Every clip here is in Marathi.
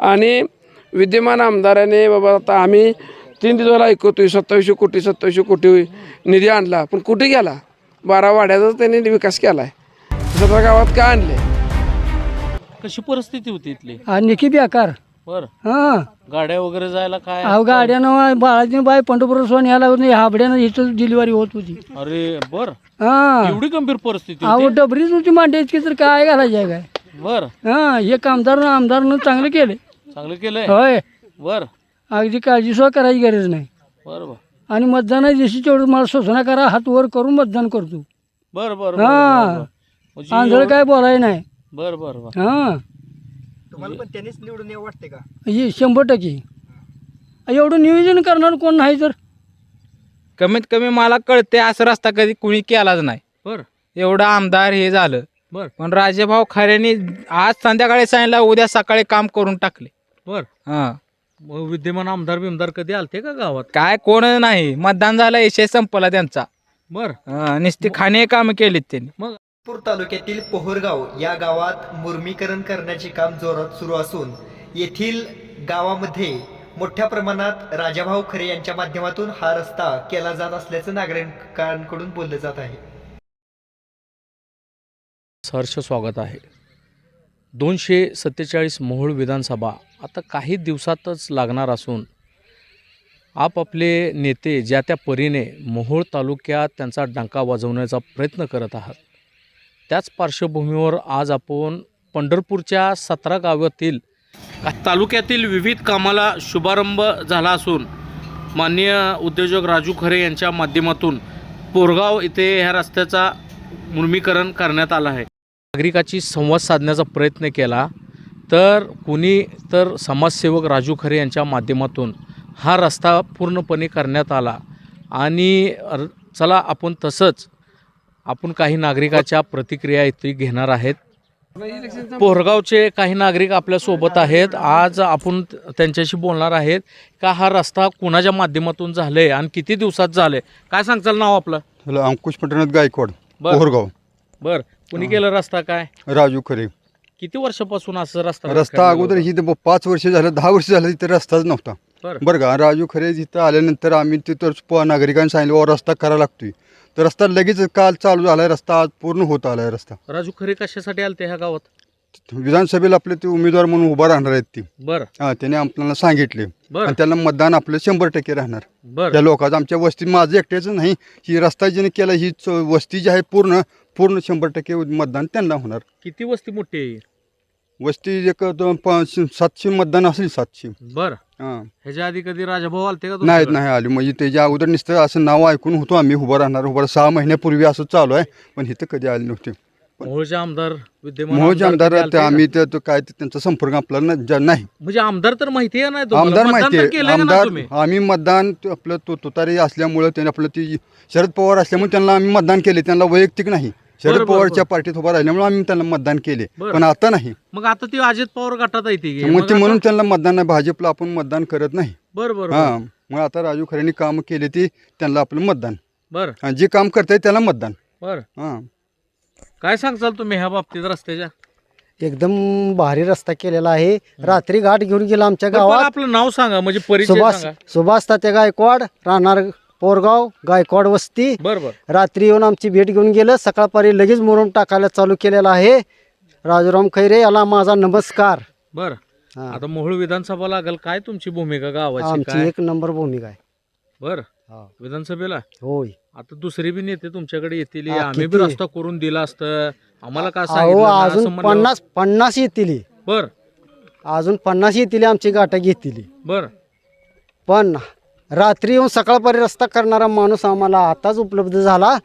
आणि विद्यमान आमदाराने बाबा आता आम्ही तीन दिवसाला ऐकवतोय सत्तावीसशे कोटी सत्तावीसशे कोटी निधी आणला पण कुठे गेला? बारा वाड्याचाच त्यांनी विकास केला आहे सतरा गावात का आणले? कशी परिस्थिती होती इथली? आणि निकी बेकार. बर. हां. गाड्या वगैरे जायला काय? अहो गाड्यानं बाळाजी बाई पंढरपूर सोन याला हाबड्यानं इथं डिलिव्हरी होत होती. अरे बर. हां. एवढी गंभीर परिस्थिती अहो डबरीच होती मांडायची तर काय घालायची आहे काय? बर. हां हे कामदार आमदारनं चांगलं केले चांगलं केलंय? होय. बर. अगदी काळजी सुद्धा करायची गरज नाही. बर बर. आणि मतदाना दिवशी तेवढं मला सूचना करा हात वर करून मतदान करतो. बर बर हां. आंधळ काय बोलाय नाही. बर बर बर. हां. तुम्हाला पण त्यांनीच निवडून येऊ वाटते का? हे शंभर टक्के. एवढं नियोजन करणार कोण नाही तर? कमीत कमी मला कळते असं रस्ता कधी कुणी केलाच नाही. बर. एवढं आमदार हे झालं. बर. पण राजेभाऊ खऱ्याने आज संध्याकाळी सांगितलं उद्या सकाळी काम करून टाकले. बर. हा. मग विद्यमान आमदार बिमदार कधी आलते का गावात? काय कोण नाही. मतदान झालं विषय संपला त्यांचा. बर. हा, नुसती खाणे काम केलीत त्यांनी. मग नागपूर तालुक्यातील पोहरगाव या गावात मुर्मीकरण करण्याचे काम जोरात सुरू असून येथील गावामध्ये मोठ्या प्रमाणात राजाभाऊ खरे यांच्या माध्यमातून हा रस्ता केला जात असल्याचं नागरिकांकडून बोललं जात आहे. सहर्ष स्वागत आहे. दोनशे सत्तेचाळीस मोहोळ विधानसभा आता काही दिवसातच लागणार असून आपापले नेते ज्या त्या परीने मोहोळ तालुक्यात त्यांचा डंका वाजवण्याचा प्रयत्न करत आहात त्याच पार्श्वभूमीवर आज आपण पंढरपूरच्या सतरा गावातील तालुक्यातील विविध कामाला शुभारंभ झाला असून माननीय उद्योजक राजू खरे यांच्या माध्यमातून पोरगाव इथे ह्या रस्त्याचा मुर्मीकरण करण्यात आलं आहे. नागरिकाची संवाद साधण्याचा प्रयत्न केला तर कुणी तर समाजसेवक राजू खरे यांच्या माध्यमातून हा रस्ता पूर्णपणे करण्यात आला. आणि चला आपण तसंच आपण काही नागरिकाच्या प्रतिक्रिया इथे घेणार आहेत. पोहरगावचे काही नागरिक आपल्यासोबत आहेत. आज आपण त्यांच्याशी बोलणार आहेत का हा रस्ता कुणाच्या माध्यमातून झाले आणि किती दिवसात झाले काय सांगचाल नाव आपलं? हॅलो अंकुश पंढरनाथ गायकवाड. पोहरगाव बर कुणी केलं रस्ता काय? राजू खरे. किती वर्षापासून असं रस्ता रस्ता अगोदर ही पाच वर्ष झालं दहा वर्ष झालं तिथे रस्ताच नव्हता. बरं. का राजू खरे तिथं आल्यानंतर आम्ही तिथं नागरिकांनी सांगितलं "बाबा, रस्ता करायला लागतोय. तर रस्ता लगेच काल चालू झालाय रस्ता आज पूर्ण होत आलाय रस्ता. राजू खरे कशासाठी आलते ह्या गावात? विधानसभेला आपले ते उमेदवार म्हणून उभा राहणार आहेत ती. बर. हा त्याने आपल्याला सांगितले. आणि त्यांना मतदान आपलं शंभर टक्के राहणार. त्या लोकांचं आमच्या वस्तीत माझं एकट्याचं नाही. ही रस्ता ज्याने केला ही वस्ती जी आहे पूर्ण पूर्ण शंभर टक्के मतदान त्यांना होणार. किती वस्ती मोठी आहे वस्ती एक दोन पाच सातशे मतदान असेल सातशे. बर. हां. ह्याच्या आधी कधी राजाभाऊ आलते का नाहीत तुमच्याकडे? नाही आली. म्हणजे त्याच्या अगोदर नुसतं असं नाव ऐकून होतो आम्ही उभं राहणार उभं राह- सहा महिन्यापूर्वी असं चालू आहे पण इथं कधी आले नव्हते. मोहोळचे आमदार विद्यमान मोहज आमदार कधी आलते ते का? आम्ही ते तो काय ते त्यांचा संपर्क न- ज- नाही. म्हणजे आमदार तर माहिती आहे ना तुम्हाला? आमदार मतदान माहिती तर आहे का आमदार तुम्ही? आम्ही मतदान ते आपलं तो तुतारी असल्यामुळं त्याने आपलं ती शरद पवार असल्यामुळे त्यांना आम्ही मतदान केले त्यांना वैयक्तिक नाही. शरद बरं, पवारच्या पार्टीत उभा राहिल्यामुळे आम्ही त्यांना मतदान केले. बरं. पण आता नाही. मग आता ती अजित पवार गटात येते की? मग मग ते आता- म्हणून त्यांना मतदान नाही. भाजपला आपण मतदान करत नाही. बर बर हा मग आता राजू खरेंनी काम केले ती त्यांना आपलं मतदान. बर. आणि जे काम करताय त्याला मतदान. बर. हा. काय सांगचाल तुम्ही ह्या बाबतीत रस्त्याच्या? एकदम भारी रस्ता केलेला आहे. रात्री घाट घेऊन गेला आमच्या बरं, गावात. आपलं नाव सांगा म्हणजे परिचय सुभाष सांगा. सुभाष तात्या गायकवाड राहणार पोरगाव गायकवाड वस्ती. बर बर रात्री येऊन आमची भेट घेऊन गेलं. सकाळपारी लगेच मुरुम टाकायला चालू केलेला आहे. राजूराम खैरे याला माझा नमस्कार. बर. हा. आता मोहोळ विधानसभा लागेल. काय तुमची भूमिका गावाची आमची काय? एक नंबर भूमिका आहे. बर. हा. विधानसभेला? होय. आता दुसरे बी नेते तुमच्याकडे येतील. हा, आम्ही बी किती? रस्ता करून दिला असतं. आम्हाला काय अहो असं अजून पन्नास पन्नास येतील. बर. अजून पन्नास येतील आमची गाठा घेतील. बर. पण रात्री येऊन सकाळपारी रस्ता करणारा माणूस आम्हाला आताच उपलब्ध झाला.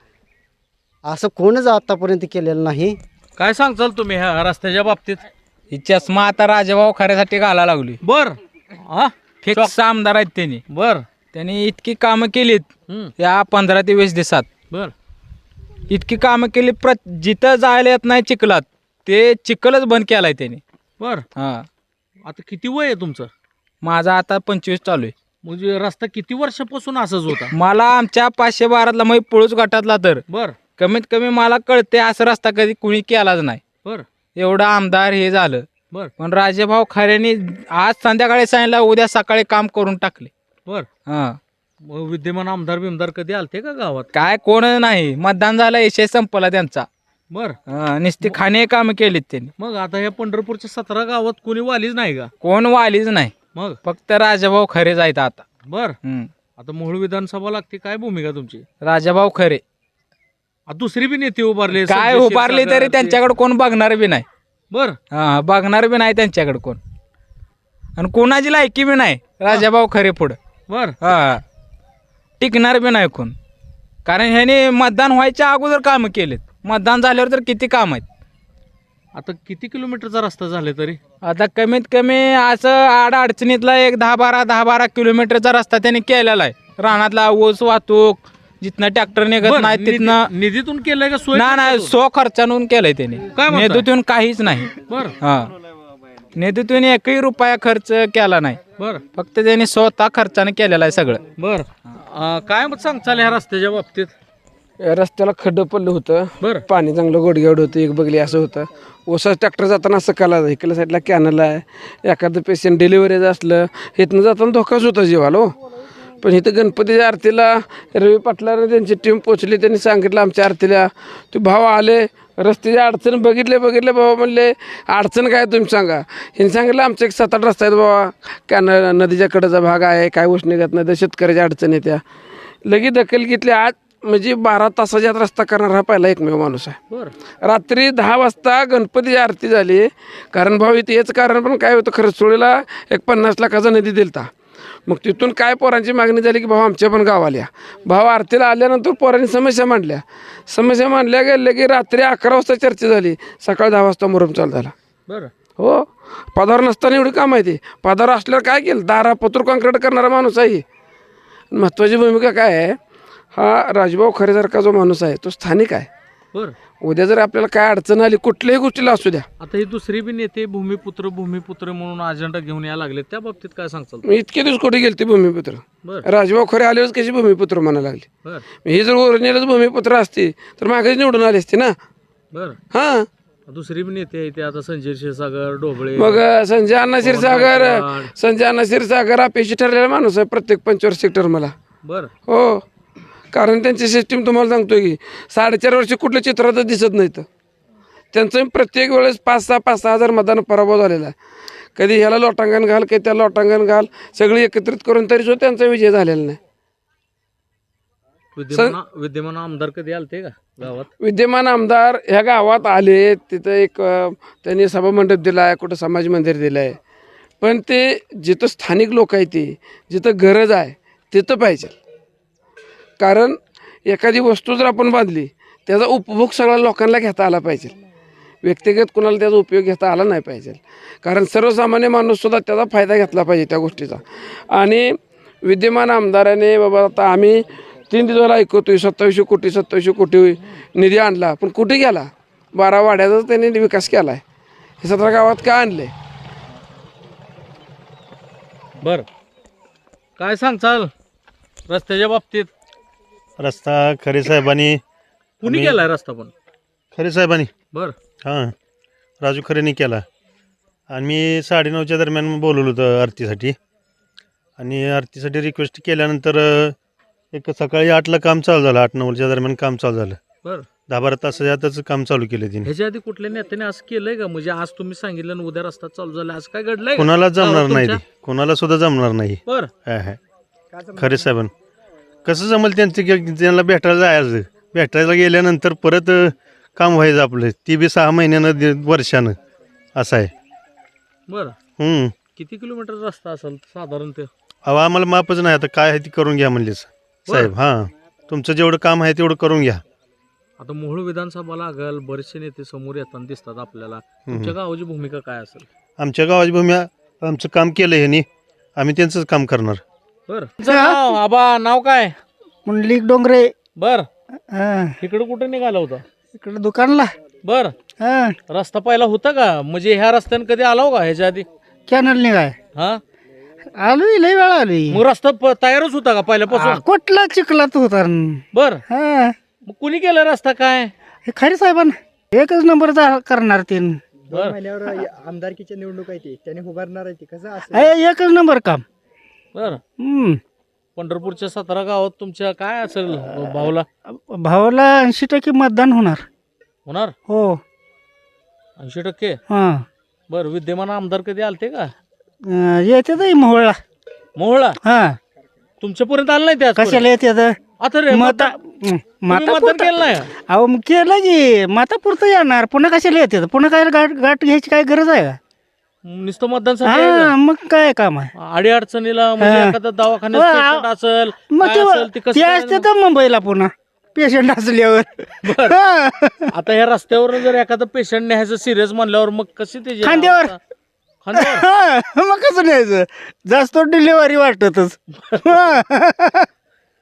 असं कोणच आतापर्यंत केलेलं नाही. काय सांगचाल तुम्ही ह्या रस्त्याच्या बाबतीत? ही चष्मा आता राजेभाऊ खऱ्यासाठी घाला लागली. बर. हा? फिक्स आमदार आहेत त्यांनी. बर. त्यांनी इतकी कामं केलीत हम्म. या पंधरा ते वीस दिवसात. बर. इतकी कामं केली प्र जिथं जायला येत नाही चिखलात ते चिखलच बंद केलाय त्यांनी. बर. हा. आता किती वय आहे तुमचं? माझा आता पंचवीस चालू आहे. म्हणजे रस्ता किती वर्षापासून असंच होता? मला आमच्या पाचशे बारातला मग पुळूच गटातला तर. बर. कमीत कमी मला कळते असं रस्ता कधी कुणी केलाच नाही. बर. एवढं आमदार हे झालं. बर. पण राजेभाऊ खऱ्याने आज संध्याकाळी सांगितलं उद्या सकाळी काम करून टाकले. बर. हा. मग विद्यमान आमदार बिमदार कधी आलते का गावात? काय कोण नाही. मतदान झालं विषय संपला त्यांचा. बर. हा, नुसती खाणे काम केलीत त्यांनी. मग आता ह्या पंढरपूरच्या सतरा गावात कोणी वालीच नाही का? कोण वालीच नाही. मग? फक्त राजाभाऊ खरे जायत आता. बर. हम्म. आता मोहोळ विधानसभा लागते काय भूमिका तुमची? राजाभाऊ खरे. दुसरी बी नेते उभारले काय संजय उभारली क्षीरसागर तरी ते- त्यांच्याकडे कोण बघणार बी नाही. बर. हा बघणार बी नाही त्यांच्याकडे कोण. आणि कोणाची लायकी बी नाही राजाभाऊ खरे पुढं. बर. हा. टिकणार बी नाही कोण. कारण ह्याने मतदान व्हायच्या अगोदर कामं केलेत. मतदान झाल्यावर तर किती काम आहेत? आता किती किलोमीटरचा रस्ता झाले तरी? आता कमीत कमी असं आड अडचणीतला एक दहा बारा दहा बारा किलोमीटरचा रस्ता त्यांनी केलेला आहे. रानातला ऊस वाहतूक जिथनं ट्रॅक्टर निघत बर, नाही निधी- तिथनं निधीतून केलंय का सोय ना नाही सो खर्चानून केलंय त्यांनी. काय म्हणताय? काहीच नाही. बर. हा. नेतृत्वून एकही रुपया खर्च केला नाही. बर. फक्त त्यांनी स्वतः खर्चाने केलेलं आहे सगळं. बर. काय मग सांगचाल ह्या रस्त्याच्या बाबतीत? रस्त्याला खड्डं पडलं होतं. बर. पाणी चांगलं गोडगेवड होतं एक बगली असं होतं. ओसाच ट्रॅक्टर जाताना असं काला इकडल्या साईडला कॅनल आहे एखादं पेशंट डिलिव्हरीचं असलं इथनं जाताना धोकाच होता जीवाला हो. पण इथं गणपतीच्या आरतीला रवी पाटलाने त्यांची टीम पोचली त्यांनी सांगितलं आमच्या आरतीला ते भाव आले रस्त्याची अडचण बघितले बघितले बाबा म्हणले अडचण काय तुम्ही सांगा. ह्यांनी सांगितलं आमचे एक सात आठ रस्ता आहेत बाबा कॅन नदीच्या कडेचा भाग आहे काय ऊस निघत नाही तर शेतकऱ्याच्या अडचण येत्या. लगेच दखल घेतली आज म्हणजे बारा तासाच्या रस्ता करणारा हा पहिला एकमेव माणूस आहे. बर. रात्री दहा वाजता गणपतीची आरती झाली. कारण भाऊ इथे हेच कारण पण काय होतं खरं सोळीला एक पन्नास लाखाचा निधी दिलता. मग तिथून काय पोरांची मागणी झाली की भाऊ आमच्या पण गावाल्या. भाऊ आरतीला आल्यानंतर पोरांनी समस्या मांडल्या. समस्या मांडल्या गेल्या की रात्री अकरा वाजता चर्चा झाली. सकाळी दहा वाजता मुरम चालू झाला. बर. हो. पदावर नसताना एवढी काम आहे ते पदावर असल्यावर काय केलं? दारा पत्र कॉन्क्रीट करणारा माणूस आहे महत्त्वाची भूमिका काय आहे? हा राजभाऊ खरेसारखा जो माणूस आहे तो स्थानिक आहे. बर. उद्या जर आपल्याला काय अडचण आली कुठल्याही गोष्टीला असू द्या. आता ही दुसरी बी नेते भूमिपुत्र भूमिपुत्र म्हणून अजेंडा घेऊन यायला लागले त्या बाबतीत काय सांगचाल मी इतके दिवस कुठे गेलते भूमिपुत्र? बर. राजभाऊ खरे आल्यावरच कशी भूमिपुत्र म्हणायला लागली? बर. ही जर ओरिजिनलच भूमिपुत्र असती तर मागेच निवडून आली असती ना? बर. हां. दुसरी बी नेते आहे ते आता संजय क्षीरसागर डोबळे मग संजय अण्णा क्षीरसागर संजय अण्णा क्षीरसागर अपेक्षित ठरलेला माणूस आहे प्रत्येक पंचवर्ष सेक्टर मला. बर. हो. कारण त्यांची सिस्टीम तुम्हाला सांगतो की साडेचार वर्ष कुठल्या चित्रातच दिसत नाही तर त्यांचं प्रत्येक वेळेस पाच सहा पाच सहा हजार मतदान पराभव झालेला आहे. कधी ह्याला लोटांगण घाल कधी त्याला लोटांगण घाल सगळी एकत्रित करून तरी सुद्धा त्यांचा विजय झालेला नाही. विद्यमान विद्यमान आमदार कधी आलते का गावात? विद्यमान आमदार ह्या गावात आले तिथं एक अ, त्यांनी सभामंडप दिला आहे कुठं समाज मंदिर दिलं आहे पण ते जिथं स्थानिक लोक आहेत ते जिथं गरज आहे तिथं पाहिजे. कारण एखादी वस्तू जर आपण बांधली त्याचा उपभोग सगळ्या लोकांना घेता आला पाहिजे. व्यक्तिगत कुणाला त्याचा उपयोग घेता आला नाही पाहिजे. कारण सर्वसामान्य माणूससुद्धा त्याचा फायदा घेतला पाहिजे त्या गोष्टीचा. आणि विद्यमान आमदाराने बाबा आता आम्ही तीन दिवसाला ऐकवतोय सत्तावीसशे कोटी सत्तावीसशे कोटी निधी आणला पण कुठे गेला? बारा वाड्याचाच त्यांनी विकास केला आहे हे सतरा गावात का आणले बर. काय सांगचाल रस्त्याच्या बाबतीत. रस्ता खरे साहेबांनी कुणी आम्ही- केलाय रस्ता पण? खरे साहेबांनी. बर. हां. राजू खरेनी केला. आणि मी साडेनऊच्या दरम्यान बोलवलं होतं आरतीसाठी. आणि आरतीसाठी रिक्वेस्ट केल्यानंतर अ, एक सकाळी आठला काम चालू झालं. आठ नऊच्या दरम्यान काम चालू झालं. बर. दहा बारा तासाच्या आतच काम चालू केलं तिने. ह्याच्या आधी कुठल्या नेत्याने असं केलंय का? म्हणजे आज तुम्ही सांगितलं आणि उद्या रस्ता चालू झाला. आज काय घडलंय का? कोणाला जमणार नाही? ते. कोणाला सुद्धा जमणार नाही. बर. हाय हाय खरे साहेबां कसं जमल त्यांचं की त्यांना भेटायला जायचं? भेटायला गेल्यानंतर परत अ, काम व्हायचं आपलं. ती बी सहा महिन्यानं दि- वर्षानं. असं आहे. बर. हम्म. किती किलोमीटर रस्ता असेल साधारण ते? अहो आम्हाला मापच नाही आता. काय आहे ते करून घ्या म्हणलेच साहेब. हां. तुमचं जेवढं काम आहे तेवढं करून घ्या. आता मोहोळ विधानसभा लागल बरेचसे नेते समोर येताना दिसतात आपल्याला. तुमच्या गावाची भूमिका काय असेल? आमच्या गावाची भूमी आमचं काम केलं ह्यांनी. आम्ही त्यांचंच काम करणार. बर. नाव? आबा नाव काय? मुंडलिक डोंगरे. बर. हां. इकडे कुठे निघाला होता? इकडे दुकानला. बर. हां. रस्ता पहिला होता का? म्हणजे ह्या रस्त्याने कधी आला हो का ह्याच्या आधी? कॅनल निघाय. हा? आलोय लय वेळा आलोय. मग रस्ता प- तयारच होता का पहिल्यापासून? कुठला चिखलात होता बर. हा. मग कुणी केला रस्ता काय? हे खरे साहेबांना. एकच नंबर करणार ते बरं. महिन्यावर आमदारकीच्या निवडणूक आहे ती. त्याने उभारणार आहे ती. कसं असं? एकच नंबर काम. बर. हम्म. पंढरपूरच्या सतरा गावात तुमच्या काय असेल भाऊला? भावाला ऐंशी टक्के मतदान होणार. होणार? हो. ऐंशी टक्के? हां. बर विद्यमान आमदार कधी आलते का? अं, येते तर मोहळा. मोहळा? हां. तुमच्यापर्यंत आलं नाही त्या कशाला येते तर आता रे मता माता मतदान केलं नाही? का? अहो मग केलं की माता पुरतं येणार. पुन्हा कशाला येते? पुन्हा काय गाठ गाठ घ्यायची काय गरज आहे का? नुसतं मतदानसाठी हा मग काय काम आहे? आडी अडचणीला म्हणजे हा. एखादा दवाखान्यात हा. patient असेल मग काय ते असेल, ते कसं ते तर मुंबईला पुन्हा पेशंट असल्यावर. बरं. हा. आता ह्या रस्त्यावर जर एखादं पेशंट न्यायचं सिरियस म्हणल्यावर मग कशी त्याची खांद्यावर. हा, मग कसं न्यायचं? जास्त डिलिव्हरी वाटतच.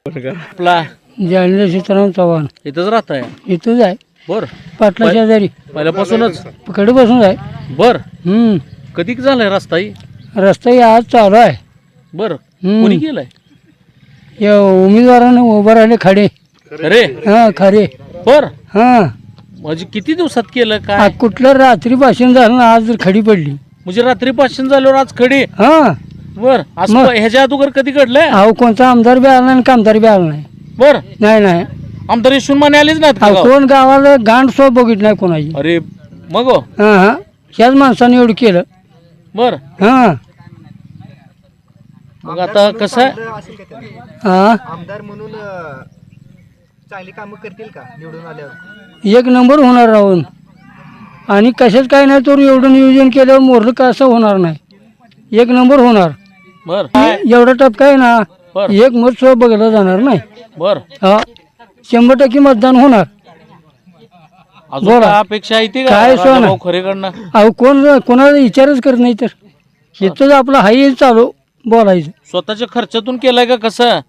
आपला जालना सीताराम चव्हाण. इथंच राहत आहे इथंच आहे. बर. पाटला शेजारी. पहिल्यापासूनच? कडे बसून आहे. बर. हम्म. कधी झालाय रस्ता ही रस्ता हे आज चालू आहे. बर. हम्म. कोणी केलाय? या उमेदवाराने उभं राहिले खडे. रे हा खरे. बर. हा. म्हणजे किती दिवसात केलं आ, काय कुठलं रात्री भाषण झालं ना आज खडी पडली. म्हणजे रात्री पाचशे झाल्यावर आज खडी? हा. बर. असं मग? ह्याच्या अगोदर कधी घडलंय? अहो कोणता आमदार बी आला नाही आणि कामदार बी आला नाही. बर. नाही नाही. आमदार यशवंत माने आलेच नाहीत का अहो गावात? कोण गावाला गांड सो बघित नाही कोणाची. अरे मग हो. हा हा. ह्याच माणसाने एवढं केलं. बर. हा. मग आता कसं आहे? हा? आमदार म्हणून अं, चांगली कामं करतील का निवडून आल्यावर? एक नंबर होणार राहून आणि कशाच काय नाही तर एवढं नियोजन केल्यावर मोरलं का असं होणार नाही. एक नंबर होणार. बर. एवढा टपका आहे ना बर. एक मत सुद्धा बघायला जाणार नाही. बर. हा. शंभर टक्के मतदान होणार. अजून बोला. अपेक्षा आहे ती काय नाही. खरेकडनं अहो कोण कोणाला विचारच करत नाही तर. इथंच आपलं हाय चालू बोलायचं. स्वतःच्या खर्चातून केलाय का कसं?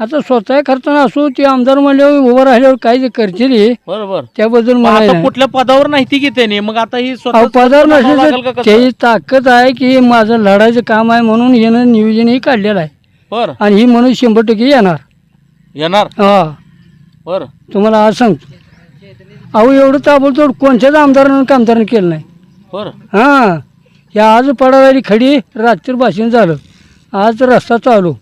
आता स्वतः खर्चानं असो ते आमदार म्हणल्यावर उभं राहिल्यावर काय जे करतील हे, बरोबर. त्याबद्दल मला आता नाही. कुठल्या पदावर नाही ती की त्याने? मग आता ही अहो स्वतः नसेल तर कसं? त्याची ताकद आहे की माझं लढायचं काम आहे म्हणून यानं नियोजनही काढलेलं आहे. बर. आणि ही म्हणून शंभर टक्के येणार. येणार? हा. बर. तुम्हाला आज सांगतो. अहो एवढं ताबडतोब कोणत्याच आमदारानं कामदारानं केलं नाही. बर. हां. या आज पडावाली खडी रात्री भाषण झालं. आज रस्ता चालू.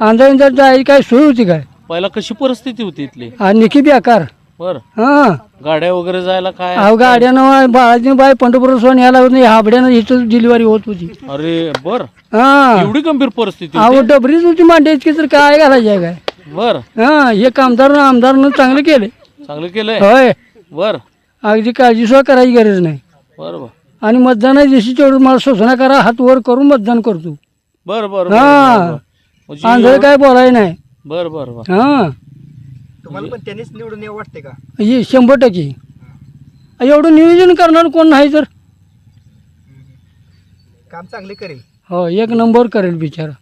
अंदाज जायची काय सोय होती काय? पहिला कशी परिस्थिती होती इथली? आणि निकी बेकार. बर. हां. गाड्या वगैरे जायला काय? अहो गाड्यानं बाळाजी बाई पंढरपूर सोन यायला होत नाही हाबड्यानं इथं डिलिव्हरी होत होती. अरे बर. हां. एवढी गंभीर परिस्थिती अहो होती डबरीच होती मांडायची तर काय घालायची आहे काय? बर. हां हे कामदारनं आमदारनं चांगलं केले चांगलं केलंय? होय. बर. अगदी काळजी सुद्धा करायची गरज नाही. बर बर. आणि मतदाना दिवशी तेवढं मला सूचना करा हात वर करून मतदान करतो. बर बर हा. म्हणजे आंधळ काय बोलाय नाही. बर बर बर. हा. तुम्हाला पण त्यांनीच निवडून येऊ वाटते का? हे शंभर टक्के. एवढं नियोजन करणार कोण नाही तर? काम चांगले करेल. हो एक नंबर करेल बिचारा.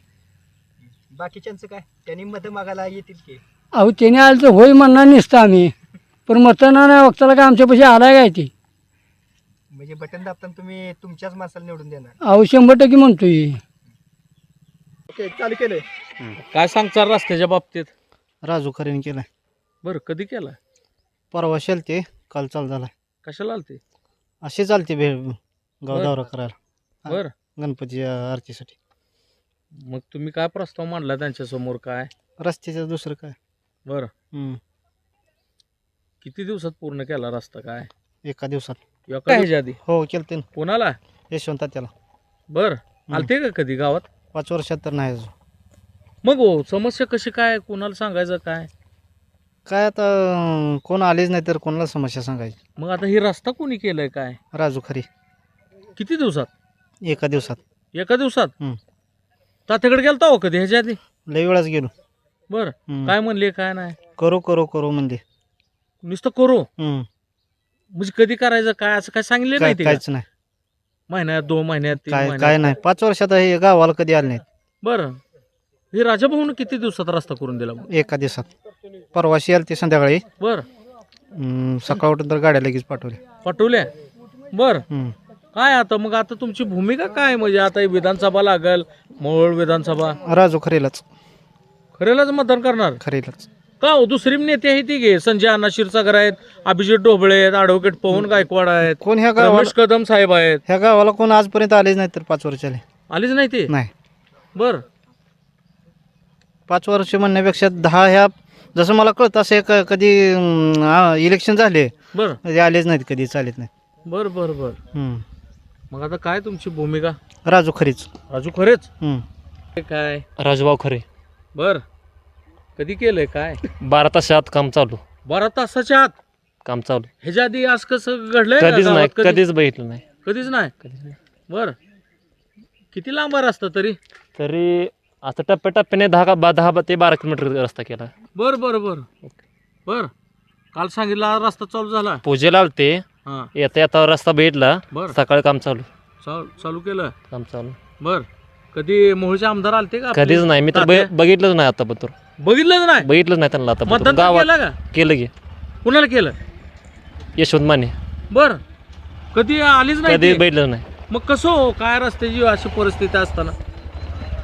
बाकीच्यांचं काय? त्यांनी मतं मागायला येतील की? अहो त्याने आलं तर होय म्हणणार नसतं आम्ही. पण मतदाना नाही वक्ताला काय आमच्या पैसे आलाय काय ते? म्हणजे बटन दाबताना तुम्ही तुमच्याच माणसाला निवडून देणार. अहो शंभर टक्के म्हणतोय. ओके चालू केलंय. काय सांगचाल रस्त्याच्या बाबतीत? राजू खरेने केलाय. बर कधी केला परवा ते काल चालू झालाय. कशाला आलते? असे चालते भेळ गाव बरं. दौरा करायला. बर. गणपती आरतीसाठी. मग तुम्ही काय प्रस्ताव मांडला त्यांच्यासमोर काय? रस्त्याचं दुसरं काय? बर. हम्म. किती दिवसात पूर्ण केला रस्ता काय? एका दिवसात. एका ह्याच्या आधी हो केलं ते कोणाला? यशवंत त्याला बर. आलते का कधी गावात? पाच वर्षात तर नाही अजून. मग हो समस्या कशी काय? कोणाला सांगायचं काय? काय आता अं, कोण आलेच नाही तर कोणाला समस्या सांगायची? मग आता ही रस्ता कोणी केलाय काय? राजू खरे. किती दिवसात? एका दिवसात. एका दिवसात? हम्म. तात्याकडे गेलता हो कधी ह्याच्या आधी? लई वेळाच गेलो. बर. हम्म. काय म्हणले काय नाही? करू करू करू म्हणजे नुसतं करू. हम्म. म्हणजे कधी करायचं काय असं काय सांगले काय नाही ते का? काहीच नाही. महिन्यात दोन महिन्यात तीन काय महिन्यात. काय नाही. पाच वर्षात हे गावाला कधी आले नाहीत. बरं. हे राजाभाऊन किती दिवसात रस्ता करून दिला मग? एका दिवसात. परवाशी आली ते संध्याकाळी. बर. हम्म, सकाळ उठून तर गाड्या लगेच पाठवल्या. पाठवल्या? बर. हम्म. काय आता? मग आता तुमची भूमिका काय? म्हणजे आता ही विधानसभा लागल मोहोळ विधानसभा. राजू खरेलाच. खरेलाच मतदान करणार? खरेलाच. का हो? दुसरी नेते आहे ती गे. संजय अण्णा क्षीरसागर आहेत अभिजित ढोबळे आहेत ॲडव्होकेट पवन गायकवाड आहेत कोण ह्या रमेश गावाला कदम साहेब आहेत. ह्या गावाला कोण आजपर्यंत आलेच नाही तर पाच वर्षाले. आलीच नाही ते? नाही. बर. पाच वर्ष म्हणण्यापेक्षा दहा ह्या जसं मला कळतं असं एक कधी इलेक्शन झाले बर. ते आलेच नाहीत कधी चालेत नाही. बर बर बर. हम्म. मग आता काय तुमची भूमिका? राजू खरीच. राजू खरेच? हम्म. हे काय? राजूभाऊ खरे. बर. कधी केलंय काय? बारा तासात काम चालू. बारा तासाच्या आत? काम चालू. ह्याच्या आधी आज कसं घडलंय का कधीच नाही गावात? कधी- कधीच बघितलं नाही. कधीच नाही? कधीच नाही. बर. किती लांब रस्ता तरी? तरी आता टप्प्याटप्प्याने दहा का बा दहा बा- ते बारा किलोमीटर रस्ता केला. बर बर बर. बर. काल सांगितला रस्ता चालू झाला. पूजेला आलते. हा. येता येता रस्ता भेटला बर. सकाळी काम चालू. चालू चालू केलं. काम चालू. बर. कधी मोहोळचे आमदार आलते का आपले? कधीच नाही. मी तर तात्या? बघ- बघितलंच नाही आता पत्र बघितलंच नाही? बघितलंच नाही त्यांना आता मतदान गावात केलं का? केलं की. कुणाला केलं? यशवंत माने. बर. कधी आलीच नाही कधी ते? बघितलं नाही. मग कसं हो? काय रस्त्याची अशी परिस्थिती असताना?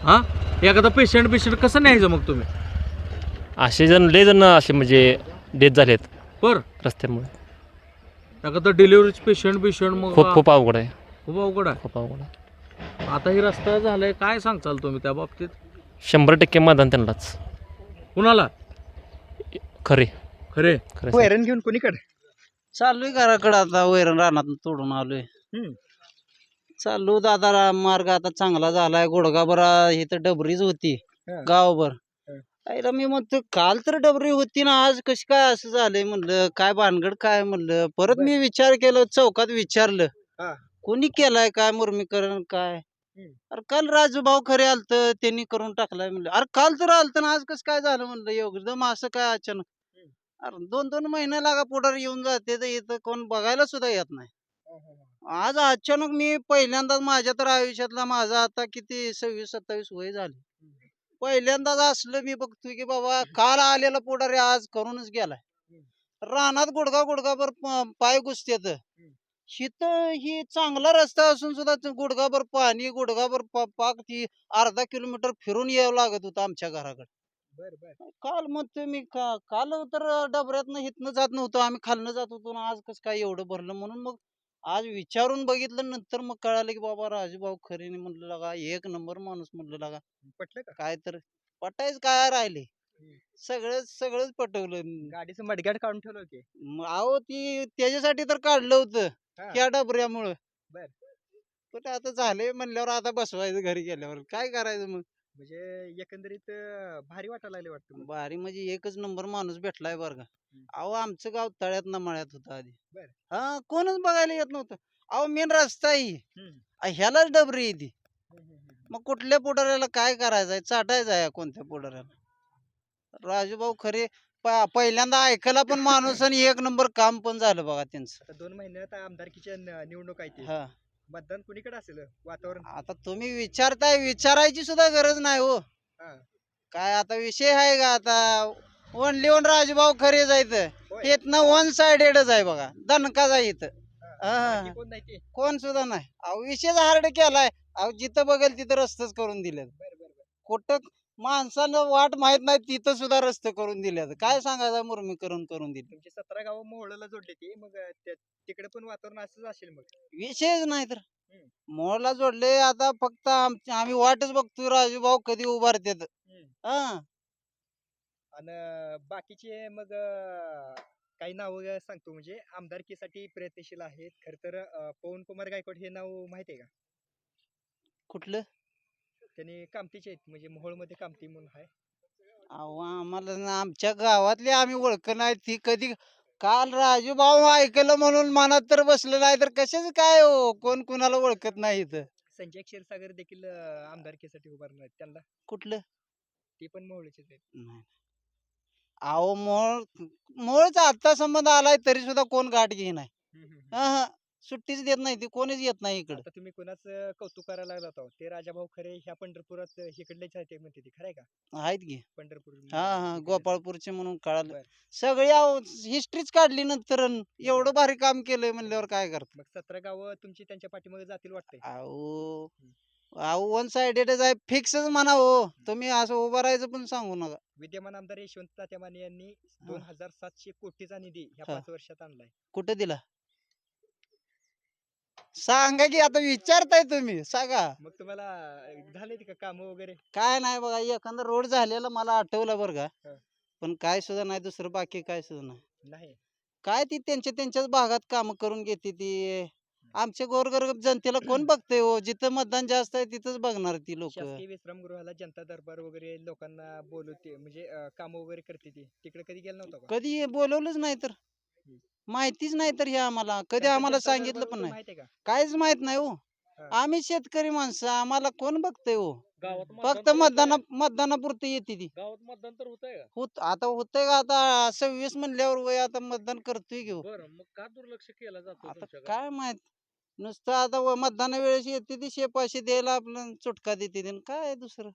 हा? एखादा पेशंट पेशंट कसं न्यायचं मग तुम्ही? असे जण लय जण असे म्हणजे डेथ झालेत बर. रस्त्यामुळे. एखादा डिलिव्हरीच पेशंट पेशंट मग खूप खूप अवघड आहे. खूप अवघड आहे. खूप अवघड आहे. आता ही रस्ता झालाय काय सांगचाल तुम्ही त्या बाबतीत? शंभर टक्के मतदान त्यांनाच. कुणाला खरे खरे खरे वैरण घेऊन कोणीकडे चाललोय घराकडे आता वैरण रानात तोडून आलोय हम्म. चाललो दादा रा- मार्ग आता चांगला झालाय गुडगाभर इथं डबरीच होती हा. गावभर हा. आईला मी म्हणतो काल तर डबरी होती ना आज कशी काय असं झालंय म्हणलं काय भानगड काय म्हणलं परत मी विचार केला चौकात विचारलं हा. कोणी केलाय काय मुर्मीकरण काय. अरे काल राजूभाऊ खरे आलत त्यांनी करून टाकलाय म्हणलं. अरे काल तर आलत ना आज कसं काय झालं म्हणलं? एकदम असं काय अचानक. अरे दोन दोन महिने लागा पुढार येऊन जाते तर इथं कोण बघायला सुद्धा येत नाही. आज अचानक मी पहिल्यांदाच माझ्या तर आयुष्यातला माझा आता किती सव्वीस सत्तावीस वय झाले. पहिल्यांदाच असलं मी बघतोय की बाबा काल आलेला पुढारी आज करूनच गेलाय. रानात गुडगा गुडगाभर पाय घुसतेत. हिथं ही चांगला रस्ता असून सुद्धा ते गुडगाभर पाणी गुडगाभर पा- पाक ती अर्धा किलोमीटर फिरून यावं लागत होतं आमच्या घराकडे. बर बर. काल म्हणतोय मी का काल तर डबऱ्यातनं हिथनं जात नव्हतो. आम्ही खालनं जात होतो आज कसं काय एवढं भरलं? म्हणून मग आज विचारून बघितलं. नंतर मग कळालं की बाबा राजूभाऊ खरेने म्हणलं लागा एक नंबर माणूस म्हणलं लागा. पटलं का? काय तर पटायच काय राहिले? सगळंच सगळंच पटवलं गाडीचं मडगाड काढून ठेवलं की म- अहो ती त्याच्यासाठी तर काढलं होतं हा. त्या डबऱ्यामुळं बर. पण आता झाले म्हणल्यावर आता बसवायचं घरी गेल्यावर काय करायचं मग म्हणजे एकंदरीत अं, भारी वाटायला लागले वाटतं मग. भारी म्हणजे एकच नंबर माणूस भेटलाय बरं का अहो आमचं गाव तळ्यात ना मळ्यात होतं आधी बर. हा कोणच बघायला येत नव्हतं अहो मेन रस्ता ही हम्म. आ, ह्यालाच डबरी येते हम्म, हम्म, हम्म. मग कुठल्या पुढाऱ्याला काय करायचं आहे चाटायचं आहे कोणत्या पुढाऱ्याला राजूभाऊ खरे प- पहिल्यांदा ऐकायला पण माणूस आणि एक नंबर काम पण झालं बघा त्यांचं. आता दोन महिन्यात आमदारकीच्या न- निवडणूक आहे ती. हा. मतदान कुणीकडे असेल वातावरण? आता तुम्ही विचारताय विचारायची सुद्धा गरज नाही हो. हा. काय आता विषय आहे का आता? ओनली वन राजूभाऊ खरे जायचं होय. इथनं वन साइडेडच आहे बघा. दणकाच आहे इथं. हा. हा. बाकी कोण नाही ते? कोण सुद्धा नाही. अहो विषयच हार्ड केलाय. अहो जिथं बघेल तिथं रस्तेच करून दिलेत. बर बर बर. कुठं माणसानं वाट माहीत नाही तिथं सुद्धा रस्ते करून दिलेत. काय सांगायचं मुर्मीकरण करून दिले तुमची सतरा गावं मोहळला जोडले ती मग अं, त्या- तिकडे पण वातावरण असंच असेल मग? विषयच नाही तर. हम्म. मोहला जोडले आता फक्त आमची आम्ही वाटच बघतोय राजूभाऊ कधी उभारतात हम्म. हा. आणि बाकीचे मग अं, काही नाव सांगतो म्हणजे आमदारकीसाठी प्रयत्नशील आहेत. खर तर अं, पवन कुमार गायकवाड हे नाव माहिती आहे का? कुठलं? त्यांनी कामतीचे आहेत म्हणजे मोहोळमध्ये कामती म्हणून आहे. अहो आम्हाला ना आमच्या गावातली आम्ही ओळख नाही ती कधी काल राजूभाऊ ऐकलं म्हणून मनात तर बसलं नाही तर कशाच काय हो? कोण कुणाला ओळखत नाही इथं? संजय क्षीरसागर देखील अं, आमदारकीसाठी उभारणार आहेत त्यांना. कुठलं? ते पण मोहोळचेच आहेत. नाही अहो मोळ मोळचा आत्ता संबंध आलाय तरी सुद्धा कोण गाठ घेईन नाही हम्म, हम्म, हम्म. हा, हा. सुट्टीच देत नाही ती कोणीच येत नाही इकडं. आता तुम्ही कोणाचं कौतुक करायला लागला होता ते राजाभाऊ खरे ह्या पंढरपुरात इकडलेच आहेत ते म्हणते ती खरंय का? आहेत की. पंढरपूर हा हा गोपाळपूरचे म्हणून कळालं. बर. सगळी हिस्ट्रीच काढली नंतर अन एवढं भारी काम केलंय म्हणल्यावर काय करत? मग सतरा गावं तुमची त्यांच्या पाठीमागे जातील वाटतंय. अहो वन सायडेडच आहे फिक्सच म्हणा हो. तुम्ही असं उभं राहायचं पण सांगू नका. विद्यमान आमदार यशवंत तात्या माने यांनी दोन हजार सातशे कोटीचा निधी ह्या हा. पाच वर्षात आणलाय. कुठं दिला? सांगा की आता विचारताय तुम्ही सांगा. मग तुम्हाला झाले का काम वगैरे? काय नाही बघा एखादा रोड झालेला मला आठवलं बरं का. हा. पण काय सुद्धा नाही दुसरं बाकी काय सुद्धा नाही. नाही. काय ती त्यांच्या त्यांच्याच भागात काम करून घेते ती. आमच्या गोरगरीब जनतेला कोण बघतंय हो? जिथं मतदान जास्त आहे तिथंच बघणार ती लोक. शासकीय विश्रामगृहाला जनता दरबार वगैरे लोकांना बोलवते म्हणजे काम वगैरे करते ती. तिकडे कधी गेला नव्हता का? कधी बोलवलंच नाही तर. माहितीच नाही तर हे आम्हाला. कधी आम्हाला सांगितलं पण नाही. माहिती आहे का? काहीच माहीत नाही हो. हा. आम्ही शेतकरी माणसं आम्हाला कोण बघतंय हो? गावात फक्त मतदाना मतदानापुरती येते ती. गावात मतदान तर होत आहे का? होत आता होतंय का? आता सव्वीस म्हणल्यावर वय आता मतदान करतोय घेऊ बरं मग का दुर्लक्ष केलं जातं आता तुमच्या? काय माहीत? नुसतं आता व- मतदाना वेळेस येते ती शेपाशी द्यायला आपलं चुटका देते काय दुसरं?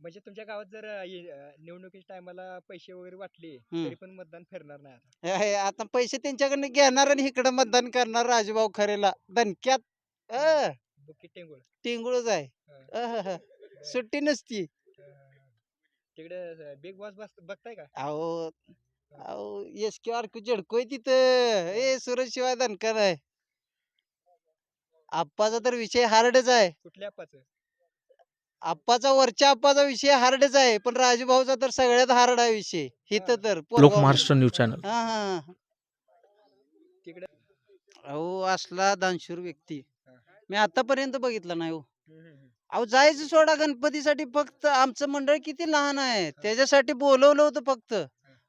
म्हणजे तुमच्या गावात जर अं, ये- अं, निवडणुकीच्या टायमाला पैसे वगैरे वाटले हम्म. तरी पण मतदान फिरणार नाही आता. हे- हे आता पैसे त्यांच्याकडनं घेणार आणि इकडं मतदान करणार राजूभाऊ खरेला. दणक्यात अ. बुक्की टेंगुळ. टिंगूळच आहे. सुट्टी नसती. तिकडे बिग बॉस बघताय का? अहो अहो एस क्यू आर क्यू झडकोय तिथं. ए सुरज शिवाय दणकर आहे. आप्पाचा तर विषय हार्डच आहे. कुठल्या पाच आप्पाचा वरच्या आप्पाचा विषय हार्डच आहे पण राजूभाऊचा तर सगळ्यात हार्ड आहे विषय. इथं तर लोक पोरगाव- महाराष्ट्र न्यूज चॅनल. हा हा. तिकडे? अहो असला दानशूर व्यक्ती. हा. मी आतापर्यंत बघितला नाही हो. अहो जायचं सोडा गणपतीसाठी फक्त. आमचं मंडळ किती लहान आहे. त्याच्यासाठी बोलवलं होतं फक्त.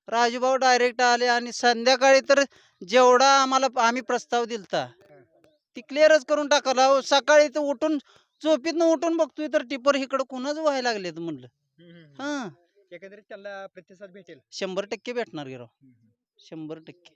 राजूभाऊ डायरेक्ट आले आणि संध्याकाळी तर जेवढा आम्हाला आम्ही प्रस्ताव दिलता. ती क्लिअरच करून टाकला. अहो सकाळी तर उठून झोपीतनं उठून बघतोय तर टिपर इकडं कुणाच व्हायला लागलेत म्हणलं. हा. एकंदरीत त्यांना प्रतिसाद भेटेल. शंभर टक्के भेटणार गिराव. शंभर टक्के.